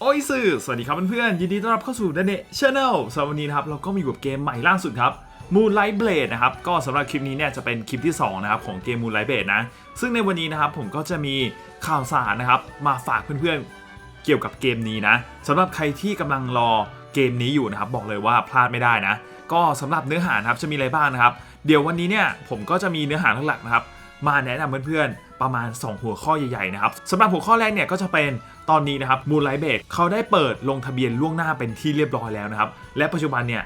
โอ้ยสื่อ สวัสดีครับเพื่อนๆ ยินดีต้อนรับเข้าสู่ d a n เน Channel สำหรับวันนี้นะครับ เราก็มีกับเกมใหม่ล่าสุดครับ Moonlight Blade นะครับ ก็สำหรับคลิปนี้เนี่ยจะเป็นคลิปที่ 2 นะครับ ของเกม Moonlight Blade นะ ซึ่งในวันนี้นะครับผมก็จะมีข่าวสารนะครับ มาฝากเพื่อนๆ เกี่ยวกับเกมนี้นะสำหรับใครที่กำลังรอเกมนี้อยู่นะครับ บอกเลยว่าพลาดไม่ได้นะ ก็สำหรับเนื้อหานะครับจะมีอะไรบ้างนะครับ เดี๋ยววันนี้เนี่ยผมก็จะมีเนื้อหาหลักๆนะครับ มาแนะนำเพื่อนๆ ประมาณ 2 หัวข้อใหญ่ๆนะครับสำหรับหัวข้อแรกเนี่ยก็จะเป็นตอนนี้นะครับมูลไลเบกเขาได้เปิดลงทะเบียนล่วงหน้าเป็นที่เรียบร้อยแล้วนะครับ และปัจจุบันเนี่ย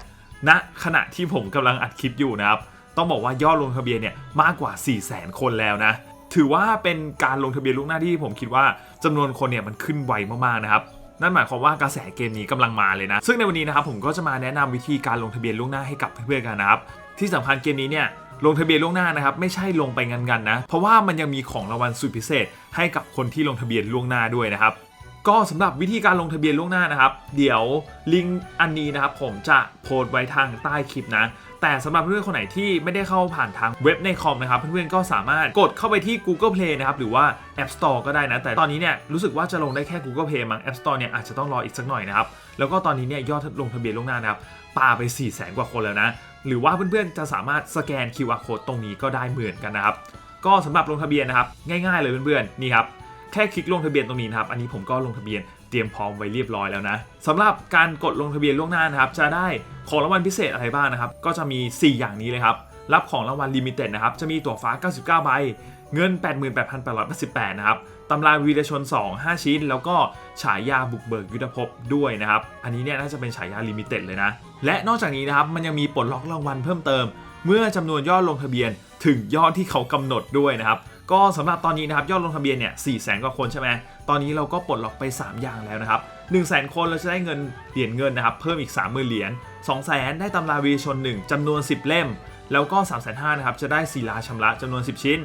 ณขณะที่ผมกำลังอัดคลิปอยู่นะครับ ต้องบอกว่ายอดลงทะเบียนเนี่ยมากกว่า 4 0 0 0 0 0คนแล้วนะ ถือว่าเป็นการลงทะเบียนล่วงหน้าที่ผมคิดว่าจำนวนคนเนี่ยมันขึ้นไวมากๆนะครับนั่นหมายความว่ากระแสเกมนี้กำลังมาเลยนะ ซึ่งในวันนี้นะครับผมก็จะมาแนะนำวิธีการลงทะเบียนล่วงหน้าให้กับเพื่อนๆกันนะครับ ที่สำคัญเกมนี้เนี่ย ลงทะเบียนล่วงหน้านะครับไม่ใช่ลงไปงันๆนะ เพราะว่ามันยังมีของรางวัลสุดพิเศษให้กับคนที่ลงทะเบียนล่วงหน้าด้วยนะครับ ก็สำหรับวิธีการลงทะเบียนล่วงหน้านะครับ เดี๋ยวลิงก์อันนี้นะครับผมจะโพสต์ไว้ทางใต้คลิปนะ แต่สำหรับเพื่อนๆคนไหนที่ไม่ได้เข้าผ่านทางเว็บในคอมนะครับ เพื่อนๆก็สามารถกดเข้าไปที่ Google Play นะครับ หรือว่า App Store ก็ได้นะ แต่ตอนนี้เนี่ยรู้สึกว่าจะลงได้แค่ Google Play มั้ง App Store เนี่ยอาจจะต้องรออีกสักหน่อยนะครับ แล้วก็ตอนนี้เนี่ยยอดลงทะเบียนล่วงหน้านะครับปาไป 4 0 0แสนกว่าคนแล้วนะ หรือว่าเพื่อนๆจะสามารถสแกน QR Code ตรงนี้ก็ได้เหมือนกันนะครับ ก็สำหรับลงทะเบียนนะครับง่าย ๆ เลยเพื่อนๆนี่ครับ แค่คลิกลงทะเบียนตรงนี้นะครับ อันนี้ผมก็ลงทะเบียนเตรียมพร้อมไว้เรียบร้อยแล้วนะสำหรับการกดลงทะเบียนล่วงหน้านะครับจะได้ของรางวัลพิเศษอะไรบ้างนะครับ ก็จะมี 4 อย่างนี้เลยครับรับของรางวัลลิมิเต็ดนะครับจะมีตั๋วฟ้า 99 ใบ เงิน 88,888นะครับตำราวีรชน 2 5 ชิ้น แล้วก็ฉายาบุกเบิกยุทธภพด้วยนะครับ อันนี้เนี่ยน่าจะเป็นฉายาลิมิเต็ดเลยนะ และนอกจากนี้นะครับมันยังมีปลดล็อกรางวัลเพิ่มเติม เมื่อจำนวนยอดลงทะเบียนถึงยอดที่เขากำหนดด้วยนะครับ ก็สำหรับตอนนี้นะครับยอดลงทะเบียนเนี่ย4 0 0 0 0 0กว่าคนใช่ไหมตอนนี้เราก็ปลดล็อกไป 3 อย่างแล้วนะครับ1 0 0 0 0 0 คนเราจะได้เงินเหรียญเงินนะครับเพิ่มอีก 30,000เหรียญ2 0 0 0 0 0ได้ตำราวีชน 1จำนวน 10 เล่ม แล้วก็ 3 5 0 0 0นะครับจะได้ศิลาชำระจำนวน 10 ชิ้น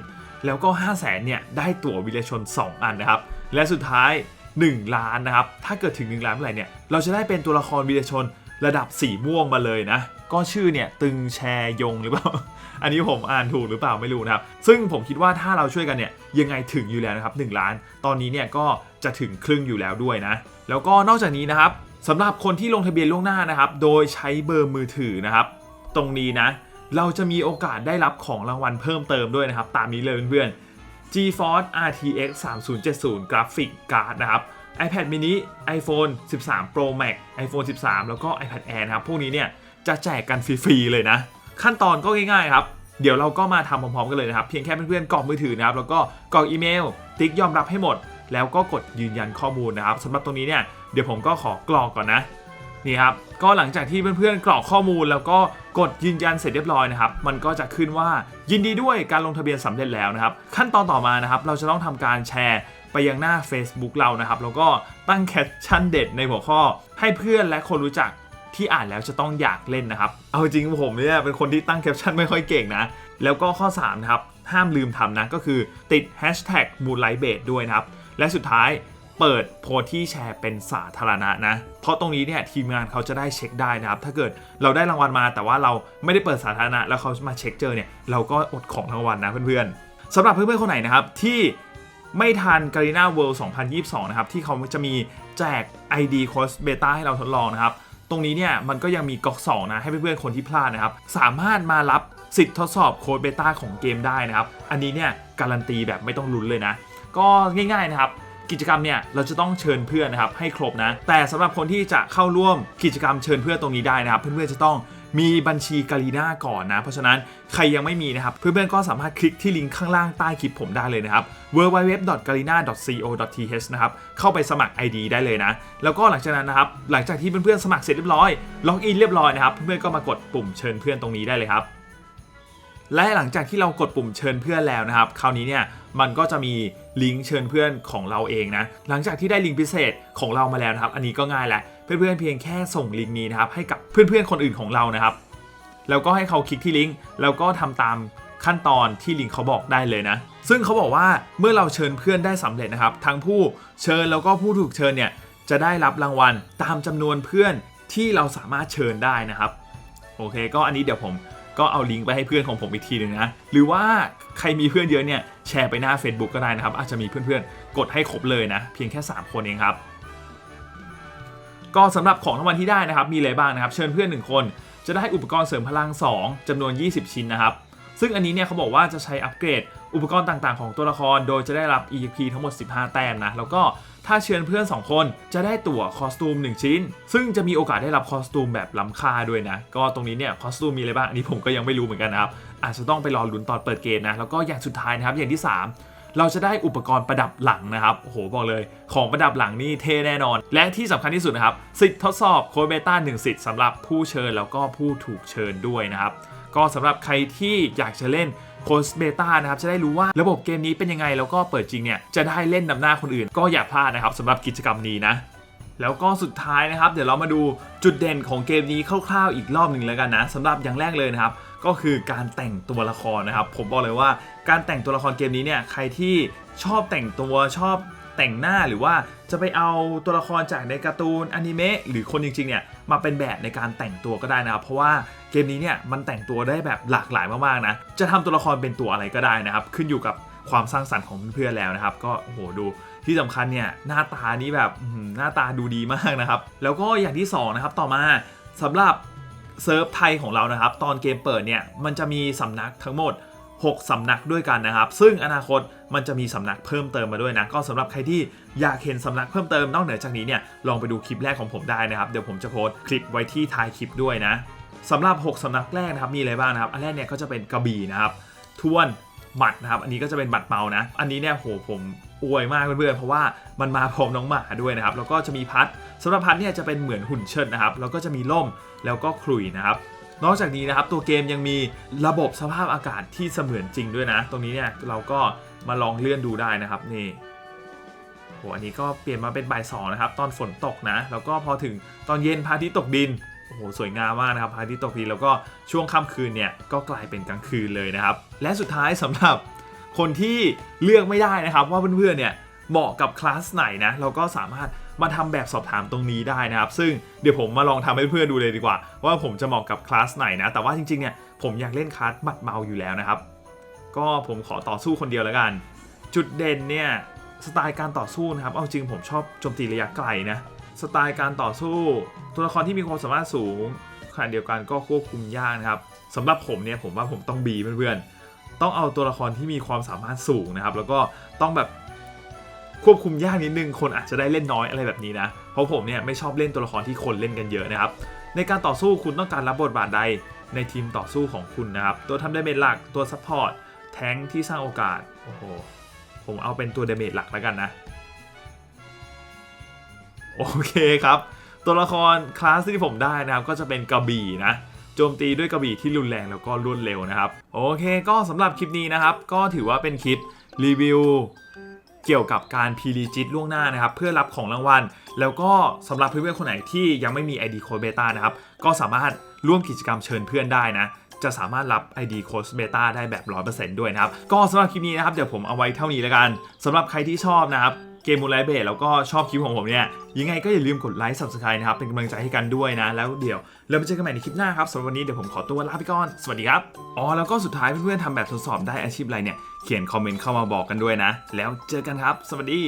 แล้วก็ 5 0 0 0 0 0เนี่ยได้ตั๋ววีรชน 2 อันนะครับและสุดท้าย 1 ล้านนะครับถ้าเกิดถึง 1 ล้านเมื่อไหร่เนี่ยเราจะได้เป็นตัวละครวีรชนระดับสีม่วงมาเลยนะ ก็ชื่อเนี่ยตึงแชยงหรือเปล่า อันนี้ผมอ่านถูกหรือเปล่าไม่รู้นะครับ ซึ่งผมคิดว่าถ้าเราช่วยกันเนี่ยยังไงถึงอยู่แล้วนะครับ1ล้าน ตอนนี้เนี่ยก็จะถึงครึ่งอยู่แล้วด้วยนะ แล้วก็นอกจากนี้นะครับสำหรับคนที่ลงทะเบียนล่วงหน้านะครับ โดยใช้เบอร์มือถือนะครับ ตรงนี้นะ เราจะมีโอกาสได้รับของรางวัลเพิ่มเติมด้วยนะครับ ตามนี้เลยเพื่อนๆ GeForce RTX 3070 Graphic Card นะครับ iPad mini iPhone 13 Pro Max iPhone 13 แล้วก็ iPad Air นะครับ พวกนี้เนี่ย จะแจกกันฟรีๆเลยนะ ขั้นตอนก็ง่ายๆครับเดี๋ยวเราก็มาทำพร้อมๆกันเลยนะครับ เพียงแค่เพื่อนๆกรอกมือถือนะครับ แล้วก็กรอกอีเมล ติ๊กยอมรับให้หมด แล้วก็กดยืนยันข้อมูลนะครับสำหรับตรงนี้เนี่ยเดี๋ยวผมก็ขอกรอกก่อนนะนี่ครับก็หลังจากที่เพื่อนๆกรอกข้อมูล แล้วก็กดยืนยันเสร็จเรียบร้อยนะครับ มันก็จะขึ้นว่ายินดีด้วยการลงทะเบียนสำเร็จแล้วนะครับ ขั้นตอนต่อมานะครับ เราจะต้องทำการแชร์ไปยังหน้า Facebook เรานะครับ แล้วก็ตั้งแคปชั่นเด็ดในหัวข้อ ให้เพื่อนและคนรู้จัก ที่อ่านแล้วจะต้องอยากเล่นนะครับ เอาจริงผมเนี่ยเป็นคนที่ตั้งแคปชั่นไม่ค่อยเก่งนะ แล้วก็ข้อ3นะครับห้ามลืมทำนะก็คือติด hashtag Moonlight b a t ด้วยนะครับ และสุดท้ายเปิดโพสที่แชร์เป็นสาธารณะนะ เพราะตรงนี้เนี่ยทีมงานเขาจะได้เช็คได้นะครับ ถ้าเกิดเราได้รางวัลมาแต่ว่าเราไม่ได้เปิดสาธารณะแล้วเขามาเช็คเจอเนี่ยเราก็อดของรางวัลนะเพื่อนๆสำหรับเพื่อนๆคนไหนนะครับที่ไม่ทัน g a r i n a World 2022 นะครับ ที่เขาจะมีแจก ID Course Beta ให้เราทดลองนะครับ รงนี้เนี่ยมันก็ยังมีก๊อก2นะให้เพื่อนๆคนที่พลาดนะครับ สามารถมารับสิทธิ์ทดสอบโค้ดเบต้าของเกมได้นะครับ อันนี้เนี่ยการันตีแบบไม่ต้องลุ้นเลยนะ ก็ง่ายๆนะครับกิจกรรมเนี่ยเราจะต้องเชิญเพื่อนนะครับให้ครบนะ แต่สำหรับคนที่จะเข้าร่วมกิจกรรมเชิญเพื่อนตรงนี้ได้นะครับ เพื่อนๆจะต้อง มีบัญชีการีนาก่อนนะ เพราะฉะนั้นใครยังไม่มีนะครับ เพื่อนๆก็สามารถคลิกที่ลิงก์ข้างล่างใต้คลิปผมได้เลยนะครับ www.garina.co.th นะครับ เข้าไปสมัคร ID ได้เลยนะ แล้วก็หลังจากนั้นนะครับ หลังจากที่เพื่อนๆสมัครเสร็จเรียบร้อย ล็อกอินเรียบร้อยนะครับ เพื่อนๆก็มากดปุ่มเชิญเพื่อนตรงนี้ได้เลยครับและหลังจากที่เรากดปุ่มเชิญเพื่อนแล้วนะครับ คราวนี้เนี่ยมันก็จะมีลิงก์เชิญเพื่อนของเราเองนะ หลังจากที่ได้ลิงก์พิเศษของเรามาแล้วนะครับ อันนี้ก็ง่ายแหละ เพื่อนๆเพียงแค่ส่งลิงก์นี้นะครับให้กับเพื่อนๆคนอื่นของเรานะครับ แล้วก็ให้เขาคลิกที่ลิงก์แล้วก็ทำตามขั้นตอนที่ลิงก์เขาบอกได้เลยนะ ซึ่งเขาบอกว่าเมื่อเราเชิญเพื่อนได้สำเร็จนะครับ ทั้งผู้เชิญแล้วก็ผู้ถูกเชิญเนี่ยจะได้รับรางวัลตามจำนวนเพื่อนที่เราสามารถเชิญได้นะครับ โอเค ก็อันนี้เดี๋ยวผมก็เอาลิงก์ไปให้เพื่อนของผมอีกทีหนึ่งนะ หรือว่าใครมีเพื่อนเยอะเนี่ยแชร์ไปหน้า Facebook ก็ได้นะครับ อาจจะมีเพื่อนๆ กดให้ครบเลยนะ เพียงแค่ 3 คนเองครับ ก็สำหรับของรางวัลที่ได้นะครับมีอะไรบ้างนะครับ เชิญเพื่อน 1 คน จะได้อุปกรณ์เสริมพลัง 2จำนวน 20 ชิ้นนะครับ ซึ่งอันนี้เนี่ยเขาบอกว่าจะใช้อัปเกรด อุปกรณ์ต่างๆ ของตัวละคร โดยจะได้รับ E.P ทั้งหมด 15 แต้มนะแล้วก็ถ้าเชิญเพื่อน 2 คนจะได้ตั๋วคอสตูม 1 ชิ้น ซึ่งจะมีโอกาสได้รับคอสตูมแบบล้ำค่าด้วยนะ ก็ตรงนี้เนี่ยคอสตูมมีอะไรบ้างอันนี้ผมก็ยังไม่รู้เหมือนกันนะครับอาจจะต้องไปรอลุ้นตอนเปิดเกมนะแล้วก็อย่างสุดท้ายนะครับอย่างที่ 3 เราจะได้อุปกรณ์ประดับหลังนะครับโอ้โหบอกเลย ของประดับหลังนี่เท่แน่นอน และที่สำคัญที่สุดนะครับสิทธิ์ทดสอบโค้ดเบต้า1สิทธิ์สำหรับผู้เชิญแล้วก็ผู้ถูกเชิญด้วยนะครับก็สำหรับใครที่อยากจะเล่นโค้ดเบต้านะครับจะได้รู้ว่าระบบเกมนี้เป็นยังไง แล้วก็เปิดจริงเนี่ยจะได้เล่นนำหน้าคนอื่น ก็อย่าพลาดนะครับสำหรับกิจกรรมนี้นะแล้วก็สุดท้ายนะครับ เดี๋ยวเรามาดูจุดเด่นของเกมนี้คร่าวๆอีกรอบหนึ่งแล้วกันนะสำหรับอย่างแรกเลยนะครับ ก็คือการแต่งตัวละครนะครับ ผมบอกเลยว่าการแต่งตัวละครเกมนี้เนี่ยใครที่ชอบแต่งตัวชอบแต่งหน้าหรือว่าจะไปเอาตัวละครจากในการ์ตูนอนิเมะหรือคนจริงๆเนี่ยมาเป็นแบบในการแต่งตัวก็ได้นะครับ เพราะว่าเกมนี้เนี่ยมันแต่งตัวได้แบบหลากหลายมากๆนะจะทำตัวละครเป็นตัวอะไรก็ได้นะครับ ขึ้นอยู่กับความสร้างสรรค์ของเพื่อนๆแล้วนะครับ ก็โหดูที่สำคัญเนี่ยหน้าตานี้แบบอื้อหือหน้าตาดูดีมากนะครับ แล้วก็อย่างที่สองนะครับต่อมาสำหรับ เซิร์ฟไทยของเรานะครับ ตอนเกมเปิดเนี่ยมันจะมีสำนักทั้งหมด 6 สำนักด้วยกันนะครับ ซึ่งอนาคตมันจะมีสำนักเพิ่มเติมมาด้วยนะ ก็สำหรับใครที่อยากเห็นสำนักเพิ่มเติมนอกเหนือจากนี้เนี่ยลองไปดูคลิปแรกของผมได้นะครับ เดี๋ยวผมจะโพสต์คลิปไว้ที่ท้ายคลิปด้วยนะสำหรับ 6สำนักแรกนะครับมีอะไรบ้างนะครับ อันแรกเนี่ยก็จะเป็นกระบี่นะครับทวนหมัดนะครับ อันนี้ก็จะเป็นหมัดเมานะ อันนี้เนี่ยโหผม อวยมากเพื่อนๆเพราะว่ามันมาพร้อมน้องหมาด้วยนะครับแล้วก็จะมีพัดสำหรับพัดเนี่ยจะเป็นเหมือนหุ่นเชิดนะครับแล้วก็จะมีล่มแล้วก็ขลุ่ยนะครับนอกจากนี้นะครับตัวเกมยังมีระบบสภาพอากาศที่เสมือนจริงด้วยนะ ตรงนี้เนี่ยเราก็มาลองเลื่อนดูได้นะครับนี่โหอันนี้ก็เปลี่ยนมาเป็นบ่ายสองนะครับ ตอนฝนตกนะ แล้วก็พอถึงตอนเย็นพระอาทิตย์ตกดินโอ้โหสวยงามมากนะครับพระอาทิตย์ตกดินแล้วก็ช่วงค่ำคืนเนี่ยก็กลายเป็นกลางคืนเลยนะครับ และสุดท้ายสำหรับ คนที่เลือกไม่ได้นะครับว่าเพื่อนๆเนี่ยเหมาะกับคลาสไหนนะเราก็สามารถมาทำแบบสอบถามตรงนี้ได้นะครับ ซึ่งเดี๋ยวผมมาลองทำให้เพื่อนดูเลยดีกว่า ว่าผมจะเหมาะกับคลาสไหนนะ แต่ว่าจริงๆเนี่ยผมอยากเล่นคลาสหมัดเมาอยู่แล้วนะครับ ก็ผมขอต่อสู้คนเดียวแล้วกัน จุดเด่นเนี่ยสไตล์การต่อสู้นะครับ เอาจริงผมชอบโจมตีระยะไกลนะ สไตล์การต่อสู้ ตัวละครที่มีความสามารถสูงขณะเดียวกันก็ควบคุมยากนะครับสำหรับผมเนี่ยผมว่าผมต้องบีเพื่อนๆ ต้องเอาตัวละครที่มีความสามารถสูงนะครับ แล้วก็ต้องแบบควบคุมยากนิดนึง คนอาจจะได้เล่นน้อยอะไรแบบนี้นะ เพราะผมเนี่ยไม่ชอบเล่นตัวละครที่คนเล่นกันเยอะนะครับ ในการต่อสู้คุณต้องการรับบทบาทใดในทีมต่อสู้ของคุณนะครับ ตัวทำดาเมจหลัก ตัวซัพพอร์ต แทงที่สร้างโอกาส โอ้โห ผมเอาเป็นตัวดาเมจหลักแล้วกันนะ โอเคครับ ตัวละครคลาสที่ผมได้นะครับ ก็จะเป็นกระบี่นะ โจมตีด้วยกระบี่ที่รุนแรงแล้วก็รวดเร็วนะครับ โอเคก็สำหรับคลิปนี้นะครับ ก็ถือว่าเป็นคลิปรีวิวเกี่ยวกับการพีรีจิตล่วงหน้านะครับ เพื่อรับของรางวัล แล้วก็สำหรับเพื่อนๆคนไหนที่ยังไม่มี ID Code Beta นะครับ ก็สามารถร่วมกิจกรรมเชิญเพื่อนได้นะจะสามารถรับ ID Code Beta ได้แบบ 100%ด้วยนะครับ ก็สำหรับคลิปนี้นะครับ เดี๋ยวผมเอาไว้เท่านี้แล้วกันสำหรับใครที่ชอบนะครับ เกมมูไลเบทแล้วก็ชอบคลิปของผมเนี่ยยังไงก็อย่าลืมกดไลค์ Subscribe นะครับเป็นกำลังใจให้กันด้วยนะ แล้วเดี๋ยวเราไปเจอกันใหม่ในคลิปหน้าครับสำหรับวันนี้เดี๋ยวผมขอตัวลาไปก่อนสวัสดีครับอ๋อแล้วก็สุดท้ายเพื่อนๆทำแบบทดสอบได้อาชีพอะไรเนี่ยเขียนคอมเมนต์เข้ามาบอกกันด้วยนะ แล้วเจอกันครับ สวัสดี